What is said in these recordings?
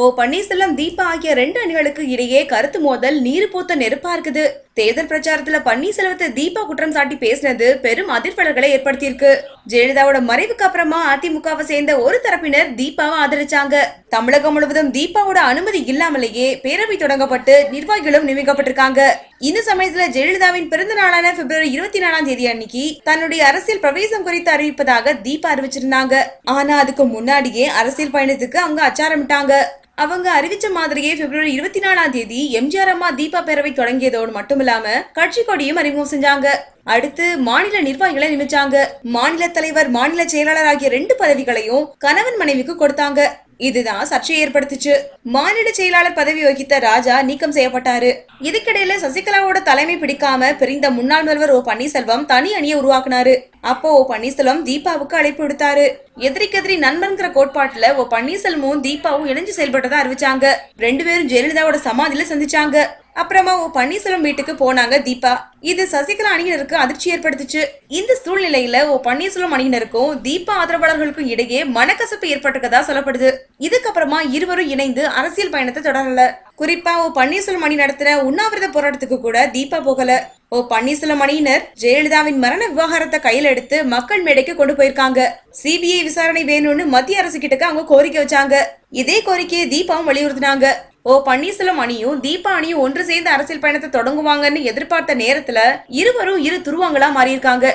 ஓ பன்னீர்செல்வம் தீபா ஆகிய ரெண்டு அணிகளுக்கு இடையே கருத்து மோதல் நீர் போத்த நெருப்பா இருக்குது. தேர்தல் பிரச்சாரத்துல பன்னீர்செல்வத்தை தீபா குற்றம் சாட்டி பேசினது பெரும் அதிர்வலர்களை ஏற்படுத்தியிருக்கு. ஜெயலலிதாவோட மறைவுக்கு அப்புறமா அதிமுகவை சேர்ந்த ஒரு தரப்பினர் தீபாவை ஆதரிச்சாங்க. தமிழகம் முழுவதும் தீபாவோட அனுமதி இல்லாமலேயே பேரவை தொடங்கப்பட்டு நிர்வாகிகளும் நியமிக்கப்பட்டிருக்காங்க. இந்த சமயத்துல ஜெயலலிதாவின் பிறந்த நாளான பிப்ரவரி இருபத்தி நாலாம் தேதி அன்னைக்கு தன்னுடைய அரசியல் பிரவேசம் குறித்து அறிவிப்பதாக தீபா அறிவிச்சிருந்தாங்க. ஆனா அதுக்கு முன்னாடியே அரசியல் பயணத்துக்கு அவங்க அச்சாரமிட்டாங்க. அவங்க அறிவிச்ச மாதிரியே பிப்ரவரி இருபத்தி நாலாம் தேதி எம்ஜிஆர் அம்மா தீபா பேரவை தொடங்கியதோடு மட்டும் இல்லாம கட்சி கொடியும் அறிமுகம் செஞ்சாங்க. அடுத்து மாநில நிர்வாகிகளை நியமிச்சாங்க. மாநில தலைவர் மாநில செயலாளர் ஆகிய ரெண்டு பதவிகளையும் கணவன் மனைவிக்கு கொடுத்தாங்க. இதுதான் சர்ச்சையை ஏற்படுத்துச்சு. மாநில செயலாளர் பதவி வகித்த ராஜா நீக்கம் செய்யப்பட்டாரு. இதுக்கிடையில சசிகலாவோட தலைமை பிடிக்காம பிரிந்த முன்னாள் முதல்வர் ஓ பன்னீர்செல்வம் தனி அணியை உருவாக்குனாரு. அப்போ ஓ பன்னீர்செல்வம் தீபாவுக்கு அழைப்பு விடுத்தாரு. எதிரிக்கெதிரி நண்பன்கிற கோட்பாட்டுல ஓ பன்னீர்செல்வமும் தீபாவும் இணைஞ்சு செயல்பட்டதா அறிவிச்சாங்க. ரெண்டு பேரும் ஜெயலலிதாவோட சமாதியில சந்திச்சாங்க. அப்புறமா ஓ பன்னீர்செல்வம் வீட்டுக்கு போனாங்க தீபா. இது சசிகலா அணியினருக்கு அதிர்ச்சி ஏற்படுத்துச்சு. இந்த சூழ்நிலையில ஓ பன்னீர்செல்வம் அணியினருக்கும் தீபா ஆதரவாளர்களுக்கும் இடையே மனக்கசப்பு ஏற்பட்டிருக்கதா சொல்லப்படுது. இதுக்கப்புறமா இருவரும் இணைந்து அரசியல் பயணத்தை தொடரல. குறிப்பா ஓ பன்னீர்செல்வம் மணி நடத்தின உண்ணாவிரத போராட்டத்துக்கு கூட தீபா போகல. ஓ பன்னீர்செல்வம் மணியினர் ஜெயலலிதாவின் மரண விவகாரத்தை கையில் எடுத்து மக்கள் மேடைக்கு கொண்டு போயிருக்காங்க. சிபிஐ விசாரணை வேணும்னு மத்திய அரசு கிட்டக்கு அவங்க கோரிக்கை வச்சாங்க. இதே கோரிக்கையை தீபாவும் வலியுறுத்தினாங்க. ஓ பன்னீர்செல்வம் அணியும் தீபா அணியும் ஒன்று சேர்ந்து அரசியல் பயணத்தை தொடங்குவாங்கன்னு எதிர்பார்த்த நேரத்துல இருவரும் இரு துருவங்களா மாறியிருக்காங்க.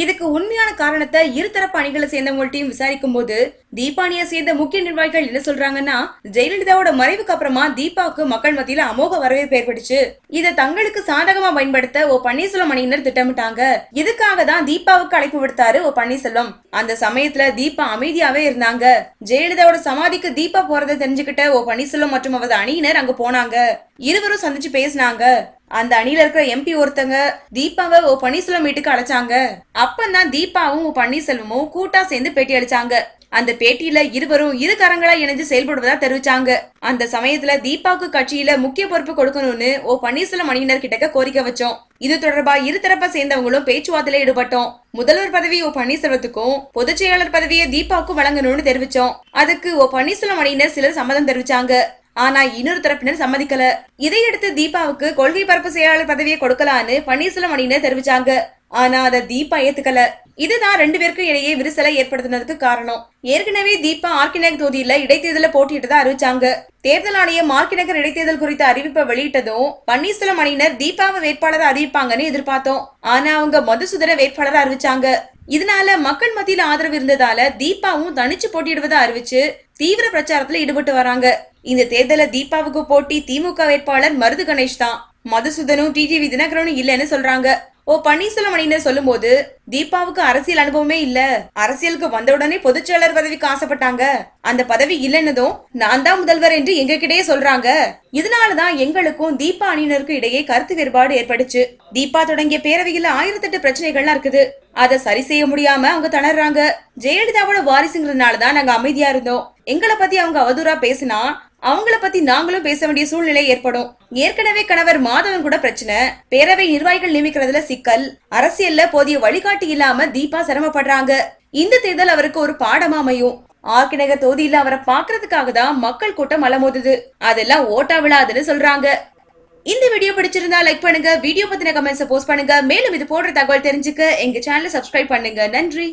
இதுக்கு உண்மையான காரணத்தை இருதரப்பு அணிகளை சேர்ந்தவங்கள்ட்டையும் விசாரிக்கும் போது தீபானியை சேர்ந்த முக்கிய நிர்வாகிகள் என்ன சொல்றாங்கன்னா ஜெயலலிதாவோட மறைவுக்கு அப்புறமா தீபாவுக்கு மக்கள் மத்தியில அமோக வரவேற்பு ஏற்பட்டுச்சு இதை தங்களுக்கு சாதகமா பயன்படுத்த ஓ பன்னீர்செல்வம் அணியினர் திட்டமிட்டாங்க. இதுக்காக தான் தீபாவுக்கு அழைப்பு விடுத்தாரு ஓ பன்னீர்செல்வம். அந்த சமயத்துல தீபா அமைதியாவே இருந்தாங்க. ஜெயலலிதாவோட சமாதிக்கு தீபா போறதை தெரிஞ்சுக்கிட்ட ஓ பன்னீர்செல்வம் மற்றும் அவரது அணியினர் அங்க போனாங்க. இருவரும் சந்திச்சு பேசினாங்க. அந்த அணியில இருக்கிற எம்பி ஒருத்தங்க தீபாவை ஓ பன்னீர்செல்வம் வீட்டுக்கு அழைச்சாங்க. அப்பந்தான் தீபாவும் ஓ பன்னீர்செல்வமும் கூட்டா சேர்ந்து பேட்டி அடிச்சாங்க. அந்த பேட்டியில இருவரும் இரு கரங்களா இணைஞ்சு செயல்படுவதா தெரிவிச்சாங்க. அந்த சமயத்துல தீபாவுக்கு கட்சியில முக்கிய பொறுப்பு கொடுக்கணும்னு ஓ பன்னீர்செல்வம் அணியினர் கிட்ட கோரிக்கை வச்சோம். இது தொடர்பா இரு தரப்பை சேர்ந்தவங்களும் பேச்சுவார்த்தையில ஈடுபட்டோம். முதல்வர் பதவி ஓ பன்னீர்செல்வத்துக்கும் பொதுச் செயலாளர் பதவியை தீபாவுக்கும் வழங்கணும்னு தெரிவிச்சோம். அதுக்கு ஓ பன்னீர்செல்வம் அணியினர் சிலர் சம்மதம் தெரிவிச்சாங்க. ஆனா இன்னொரு தரப்பினர் சம்மதிக்கல. இதையடுத்து தீபாவுக்கு கொள்கை பரப்பு செயலாளர் பதவியை கொடுக்கலான்னு பன்னீர்செல்வம் அணியினர் தெரிவிச்சாங்க. ஆனா அதை தீபா ஏத்துக்கல. இதுதான் ரெண்டு பேருக்கும் இடையே விரிசலை ஏற்படுத்தினதுக்கு காரணம். ஏற்கனவே தீபா ஆர்கிநகர் தொகுதியில இடைத்தேர்தல போட்டியிட்டதா அறிவிச்சாங்க. தேர்தல் ஆணையம் ஆர்கிநகர் இடைத்தேர்தல் குறித்த அறிவிப்பை வெளியிட்டதும் பன்னீர்செல்வம் அணியினர் தீபாவை வேட்பாளரை அறிவிப்பாங்கன்னு எதிர்பார்த்தோம். ஆனா அவங்க மதுசூதன வேட்பாளரை அறிவிச்சாங்க. இதனால மக்கள் மத்தியில ஆதரவு இருந்ததால தீபாவும் தனிச்சு போட்டியிடுவதை அறிவிச்சு தீவிர பிரச்சாரத்துல ஈடுபட்டு வராங்க. இந்த தேர்தல தீபாவுக்கு போட்டி திமுக வேட்பாளர் மருது கணேஷ் தான். மதுசூதனும் டிடிவி தினகரனும் இல்லைன்னு சொல்றாங்க. ஓ பன்னீர்செல்வம் அணியினர் சொல்லும்போது தீபாவுக்கு அரசியல் அனுபவமே இல்ல. அரசியலுக்கு வந்த உடனே பொதுச்செயலர் பதவிக்கு ஆசைப்பட்டாங்க. அந்த பதவி இல்லைன்னதும் நான் தான் முதல்வர் என்று எங்ககிட்டயே சொல்றாங்க. இதனாலதான் எங்களுக்கும் தீபா அணியினருக்கும் இடையே கருத்து வேறுபாடு ஏற்பட்டுச்சு. தீபா தொடங்கிய பேரவையில ஆயிரத்தெட்டு பிரச்சனைகள்லாம் இருக்குது. அதை சரி செய்ய முடியாம அவங்க திணறாங்க ஜெயலலிதாவோட வாரிசுங்கிறதுனாலதான் நாங்க அமைதியா இருந்தோம். எங்களை பத்தி அவங்க அவதூறா பேசினா அவங்கள பத்தி நாங்களும் பேச வேண்டிய சூழ்நிலை ஏற்படும். ஏற்கனவே கணவர் மாதவன் கூட பிரச்சனை. பேரவை நிர்வாகிகள் நியமிக்கிறதுல சிக்கல். அரசியல்ல போதிய வழிகாட்டி இல்லாம தீபா சிரமப்படுறாங்க. இந்த தேர்தல் அவருக்கு ஒரு பாடமா அமையும். ஆக்கிநகர் தொகுதியில அவரை பாக்குறதுக்காக தான் மக்கள் கூட்டம் அலமோதுது. அதெல்லாம் ஓட்டா விழாதுன்னு சொல்றாங்க. இந்த வீடியோ பிடிச்சிருந்தா லைக் பண்ணுங்க. வீடியோ பத்தின கமெண்ட்ஸ் போஸ்ட் பண்ணுங்க. மேலும் இது போடுற தகவல் தெரிஞ்சுக்க எங்க சேனலை சப்ஸ்கிரைப் பண்ணுங்க. நன்றி.